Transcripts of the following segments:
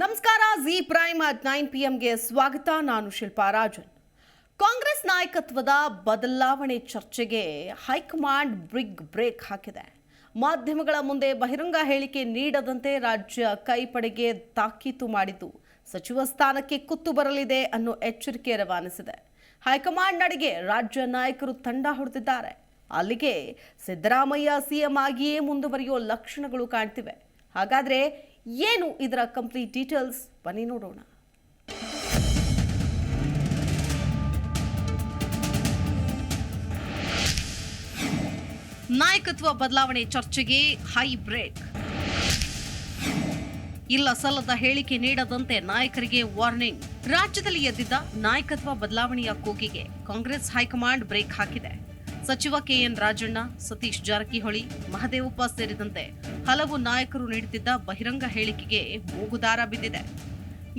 ನಮಸ್ಕಾರ, Zee Prime at nine PM ಎಂಗೆ ಸ್ವಾಗತ. ನಾನು ಶಿಲ್ಪಾ ರಾಜನ್. ಕಾಂಗ್ರೆಸ್ ನಾಯಕತ್ವದ ಬದಲಾವಣೆ ಚರ್ಚೆಗೆ ಹೈಕಮಾಂಡ್ ಬ್ರಿಗ್ ಬ್ರೇಕ್ ಹಾಕಿದೆ. ಮಾಧ್ಯಮಗಳ ಮುಂದೆ ಬಹಿರಂಗ ಹೇಳಿಕೆ ನೀಡದಂತೆ ರಾಜ್ಯ ಕೈಪಡೆಗೆ ತಾಕೀತು ಮಾಡಿದ್ದು ಸಚಿವ ಸ್ಥಾನಕ್ಕೆ ಕುತ್ತು ಬರಲಿದೆ ಅನ್ನೋ ಎಚ್ಚರಿಕೆ ರವಾನಿಸಿದೆ. ಹೈಕಮಾಂಡ್ ನಡೆಗೆ ರಾಜ್ಯ ನಾಯಕರು ತಂಡ ಹೊಡೆದಿದ್ದಾರೆ. ಅಲ್ಲಿಗೆ ಸಿದ್ದರಾಮಯ್ಯ ಸಿಎಂ ಆಗಿಯೇ ಮುಂದುವರಿಯುವ ಲಕ್ಷಣಗಳು ಕಾಣ್ತಿವೆ. ಹಾಗಾದ್ರೆ ಏನು ಇದರ ಕಂಪ್ಲೀಟ್ ಡೀಟೇಲ್ಸ್ ಬನ್ನಿ ನೋಡೋಣ. ನಾಯಕತ್ವ ಬದಲಾವಣೆ ಚರ್ಚೆಗೆ ಹೈ ಬ್ರೇಕ್ ಇಲ್ಲ ಸಲ್ಲದ ಹೇಳಿಕೆ ನೀಡದಂತೆ ನಾಯಕರಿಗೆ ವಾರ್ನಿಂಗ್ ರಾಜ್ಯದಲ್ಲಿ ಎದ್ದಿದ್ದ ನಾಯಕತ್ವ ಬದಲಾವಣೆಯ ಕೂಗಿಗೆ ಕಾಂಗ್ರೆಸ್ ಹೈಕಮಾಂಡ್ ಬ್ರೇಕ್ ಹಾಕಿದೆ. ಸಚಿವ ಕೆಎನ್ ರಾಜಣ್ಣ, ಸತೀಶ್ ಜಾರಕಿಹೊಳಿ ಮಹದೇವಪ್ಪ ಸೇರಿದಂತೆ ಹಲವು ನಾಯಕರು ನೀಡುತ್ತಿದ್ದ ಬಹಿರಂಗ ಹೇಳಿಕೆಗೆ ಮೂಗುದಾರ ಬಿದ್ದಿದೆ.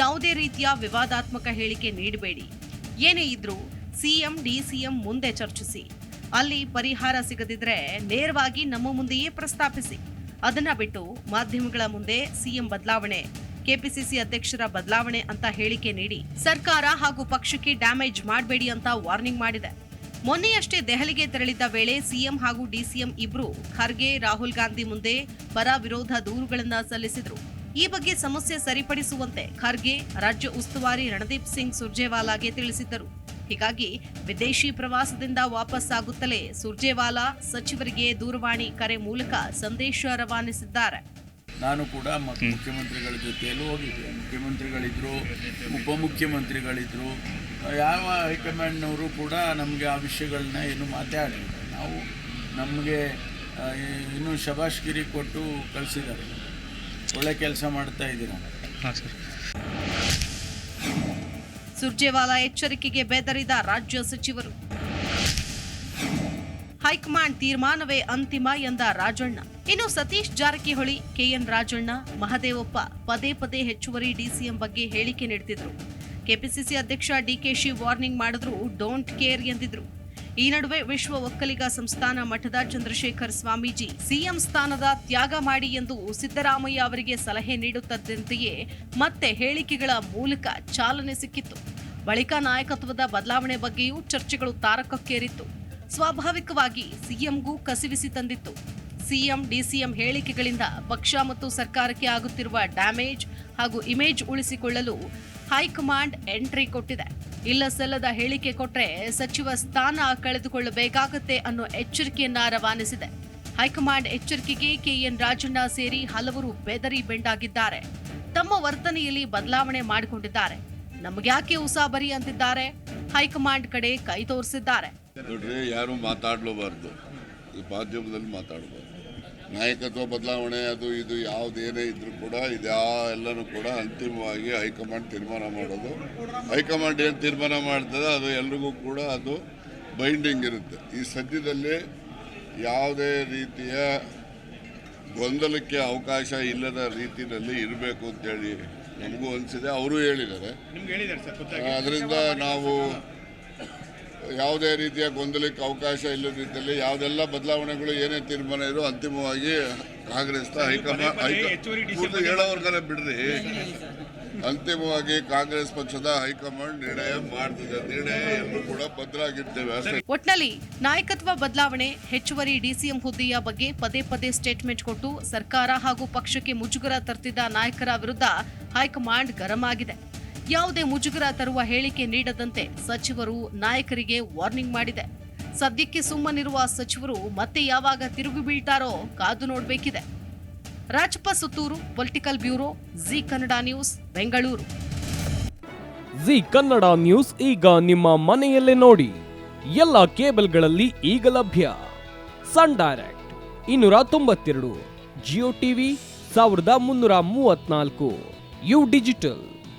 ಯಾವುದೇ ರೀತಿಯ ವಿವಾದಾತ್ಮಕ ಹೇಳಿಕೆ ನೀಡಬೇಡಿ. ಏನೇ ಇದ್ರೂ ಸಿಎಂ, ಡಿಸಿಎಂ ಮುಂದೆ ಚರ್ಚಿಸಿ. ಅಲ್ಲಿ ಪರಿಹಾರ ಸಿಗದಿದ್ರೆ ನೇರವಾಗಿ ನಮ್ಮ ಮುಂದೆಯೇ ಪ್ರಸ್ತಾಪಿಸಿ. ಅದನ್ನ ಬಿಟ್ಟು ಮಾಧ್ಯಮಗಳ ಮುಂದೆ ಸಿಎಂ ಬದಲಾವಣೆ, ಕೆಪಿಸಿಸಿ ಅಧ್ಯಕ್ಷರ ಬದಲಾವಣೆ ಅಂತ ಹೇಳಿಕೆ ನೀಡಿ ಸರ್ಕಾರ ಹಾಗೂ ಪಕ್ಷಕ್ಕೆ ಡ್ಯಾಮೇಜ್ ಮಾಡಬೇಡಿ ಅಂತ ವಾರ್ನಿಂಗ್ ಮಾಡಿದೆ. ಮೊನ್ನೆಯಷ್ಟೇ ದೆಹಲಿಗೆ ತೆರಳಿದ್ದ ವೇಳೆ ಸಿಎಂ ಹಾಗೂ ಡಿಸಿಎಂ ಇಬ್ರು ಖರ್ಗೆ, ರಾಹುಲ್ ಗಾಂಧಿ ಮುಂದೆ ಪರ ವಿರೋಧ ದೂರುಗಳನ್ನು ಸಲ್ಲಿಸಿದರು. ಈ ಬಗ್ಗೆ ಸಮಸ್ಯೆ ಸರಿಪಡಿಸುವಂತೆ ಖರ್ಗೆ, ರಾಜ್ಯ ಉಸ್ತುವಾರಿ ರಣದೀಪ್ ಸಿಂಗ್ ಸುರ್ಜೇವಾಲಾಗೆ ತಿಳಿಸಿದ್ದರು. ಹೀಗಾಗಿ ವಿದೇಶಿ ಪ್ರವಾಸದಿಂದ ವಾಪಸ್ಸಾಗುತ್ತಲೇ ಸುರ್ಜೇವಾಲಾ ಸಚಿವರಿಗೆ ದೂರವಾಣಿ ಕರೆ ಮೂಲಕ ಸಂದೇಶ ರವಾನಿಸಿದ್ದಾರೆ. ನಾನು ಕೂಡ ಮುಖ್ಯಮಂತ್ರಿಗಳ ಜೊತೆಯಲ್ಲೂ ಹೋಗಿದ್ದೆ. ಮುಖ್ಯಮಂತ್ರಿಗಳಿದ್ರು ಉಪಮುಖ್ಯಮಂತ್ರಿಗಳಿದ್ದರು ಯಾವ ಹೈಕಮಾಂಡ್ನವರು ಕೂಡ ನಮಗೆ ಆ ವಿಷಯಗಳನ್ನ ಏನು ಮಾತಾಡಿಲ್ಲ ನಾವು ನಮಗೆ ಇನ್ನು ಇನ್ನೂ ಶಬಾಷ್ಗಿರಿ ಕೊಟ್ಟು ಕಳಿಸಿದ್ದಾರೆ. ಒಳ್ಳೆ ಕೆಲಸ ಮಾಡ್ತಾ ಇದ್ದೀರಾ? ಸುರ್ಜೇವಾಲಾ ಎಚ್ಚರಿಕೆಗೆ ಬೆದರಿದ ರಾಜ್ಯ ಸಚಿವರು. ಹೈಕಮಾಂಡ್ ತೀರ್ಮಾನವೇ ಅಂತಿಮ ಎಂದ ರಾಜಣ್ಣ. ಇನ್ನು ಸತೀಶ್ ಜಾರಕಿಹೊಳಿ, ಕೆಎನ್ ರಾಜಣ್ಣ, ಮಹದೇವಪ್ಪ ಪದೇ ಪದೇ ಹೆಚ್ಚುವರಿ ಡಿಸಿಎಂ ಬಗ್ಗೆ ಹೇಳಿಕೆ ನೀಡುತ್ತಿದ್ರು ಕೆಪಿಸಿಸಿ ಅಧ್ಯಕ್ಷ ಡಿಕೆಶಿ ವಾರ್ನಿಂಗ್ ಮಾಡಿದ್ರು, ಡೋಂಟ್ ಕೇರ್ ಎಂದಿದ್ರು. ಈ ನಡುವೆ ವಿಶ್ವ ಒಕ್ಕಲಿಗ ಸಂಸ್ಥಾನ ಮಠದ ಚಂದ್ರಶೇಖರ್ ಸ್ವಾಮೀಜಿ ಸಿಎಂ ಸ್ಥಾನದ ತ್ಯಾಗ ಮಾಡಿ ಎಂದು ಸಿದ್ದರಾಮಯ್ಯ ಅವರಿಗೆ ಸಲಹೆ ನೀಡುತ್ತದ್ದಂತೆಯೇ ಮತ್ತೆ ಹೇಳಿಕೆಗಳ ಮೂಲಕ ಚಾಲನೆ ಸಿಕ್ಕಿತ್ತು. ಬಳಿಕ ನಾಯಕತ್ವದ ಬದಲಾವಣೆ ಬಗ್ಗೆಯೂ ಚರ್ಚೆಗಳು ತಾರಕಕ್ಕೇರಿತ್ತು. ಸ್ವಾಭಾವಿಕವಾಗಿ ಸಿಎಂಗೂ ಕಸಿವಿಸಿ ತಂದಿತ್ತು. ಸಿಎಂ, ಡಿಸಿಎಂ ಹೇಳಿಕೆಗಳಿಂದ ಪಕ್ಷ ಮತ್ತು ಸರ್ಕಾರಕ್ಕೆ ಆಗುತ್ತಿರುವ ಡ್ಯಾಮೇಜ್ ಹಾಗೂ ಇಮೇಜ್ ಉಳಿಸಿಕೊಳ್ಳಲು ಹೈಕಮಾಂಡ್ ಎಂಟ್ರಿ ಕೊಟ್ಟಿದೆ. ಇಲ್ಲ ಸಲ್ಲದ ಹೇಳಿಕೆ ಕೊಟ್ರೆ ಸಚಿವ ಸ್ಥಾನ ಕಳೆದುಕೊಳ್ಳಬೇಕಾಗತ್ತೆ ಅನ್ನೋ ಎಚ್ಚರಿಕೆಯನ್ನ ರವಾನಿಸಿದೆ. ಹೈಕಮಾಂಡ್ ಎಚ್ಚರಿಕೆಗೆ ಕೆಎನ್ ರಾಜಣ್ಣ ಸೇರಿ ಹಲವರು ಬೆದರಿ ಬೆಂಡಾಗಿದ್ದಾರೆ. ತಮ್ಮ ವರ್ತನೆಯಲ್ಲಿ ಬದಲಾವಣೆ ಮಾಡಿಕೊಂಡಿದ್ದಾರೆ. ನಮಗ್ಯಾಕೆ ಉಸಾಬರಿ ಅಂತಿದ್ದಾರೆ? ಹೈಕಮಾಂಡ್ ಕಡೆ ಕೈ ತೋರಿಸಿದ್ದಾರೆ. ನೋಡ್ರಿ ಯಾರು ಮಾತಾಡ್ಲೋಬಾರ್ದು. ಈ ಮಾಧ್ಯಮದಲ್ಲಿ ಮಾತಾಡಬಾರ್ದು. ನಾಯಕತ್ವ ಬದಲಾವಣೆ ಅದು ಇದು ಯಾವುದೇನೇ ಇದ್ರೂ ಕೂಡ ಇದಾ ಎಲ್ಲನೂ ಕೂಡ ಅಂತಿಮವಾಗಿ ಹೈಕಮಾಂಡ್ ತೀರ್ಮಾನ ಮಾಡೋದು. ಹೈಕಮಾಂಡ್ ಏನು ತೀರ್ಮಾನ ಮಾಡ್ತದೆ ಅದು ಎಲ್ರಿಗೂ ಕೂಡ ಅದು ಬೈಂಡಿಂಗ್ ಇರುತ್ತೆ. ಈ ಸದ್ಯದಲ್ಲಿ ಯಾವುದೇ ರೀತಿಯ ಗೊಂದಲಕ್ಕೆ ಅವಕಾಶ ಇಲ್ಲದ ರೀತಿಯಲ್ಲಿ ಇರಬೇಕು ಅಂತೇಳಿ ನಮಗೂ ಅನಿಸಿದೆ. ಅವರು ಹೇಳಿದ್ದಾರೆ. ಅದರಿಂದ ನಾವು ಯಾವುದೇ ರೀತಿಯ ಗೊಂದಲಕ್ಕೆ ಅವಕಾಶ ಇಲ್ಲದಿದ್ದಲ್ಲಿ ರೀತಿಯಲ್ಲಿ ಯಾವುದೆಲ್ಲ ಬದಲಾವಣೆಗಳು ಏನೇ ತೀರ್ಮಾನ ಇರೋ ಅಂತಿಮವಾಗಿ ಕಾಂಗ್ರೆಸ್ನ ಹೈಕಮಾಂಡ್ ಹೈಕಮಾಂಡ್ ಹೇಳೋವರ್ಗನ ಬಿಡ್ರಿ. ಅಂತಿಮವಾಗಿ ಕಾಂಗ್ರೆಸ್ ಪಕ್ಷದ ಹೈಕಮಾಂಡ್ ನಿರ್ಣಯ ಮಾಡ್ತದೆ. ನಿರ್ಣಯ ಎಲ್ಲರೂ ಕೂಡ ಭದ್ರಾಗಿರ್ತೇವೆ ಒಟ್ನಲ್ಲಿ ನಾಯಕತ್ವ ಬದಲಾವಣೆ ಹೆಚ್ಚುವರಿ ಡಿಸಿಎಂ ಹುದ್ದೆಯ ಬಗ್ಗೆ ಪದೇ ಪದೇ ಸ್ಟೇಟ್ಮೆಂಟ್ ಕೊಟ್ಟು ಸರ್ಕಾರ ಹಾಗೂ ಪಕ್ಷಕ್ಕೆ ಮುಜುಗರ ತರ್ತಿದ್ದ ನಾಯಕರ ವಿರುದ್ಧ ಹೈಕಮಾಂಡ್ ಗರಂ ಆಗಿದೆ. ಯಾವುದೇ ಮುಜುಗರ ತರುವ ಹೇಳಿಕೆ ನೀಡದಂತೆ ಸಚಿವರು ನಾಯಕರಿಗೆ ವಾರ್ನಿಂಗ್ ಮಾಡಿದೆ. ಸದ್ಯಕ್ಕೆ ಸುಮ್ಮನಿರುವ ಸಚಿವರು ಮತ್ತೆ ಯಾವಾಗ ತಿರುಗಿ ಬೀಳ್ತಾರೋ ಕಾದು ನೋಡಬೇಕಿದೆ. Rajappa Sutturu, political bureau, Zee Kannada news, Bengaluru. Zee Kannada news ಈಗ ನಿಮ್ಮ ಮನೆಯಲ್ಲೇ ನೋಡಿ. ಎಲ್ಲ ಕೇಬಲ್ಗಳಲ್ಲಿ ಈಗ ಲಭ್ಯ. ಸನ್ ಡೈರೆಕ್ಟ್ ಇನ್ನೂರ ತೊಂಬತ್ತೆರಡು, ಜಿಯೋ ಟಿವಿ ಸಾವಿರದ ಮುನ್ನೂರ ಮೂವತ್ನಾಲ್ಕು ಯು ಡಿಜಿಟಲ್.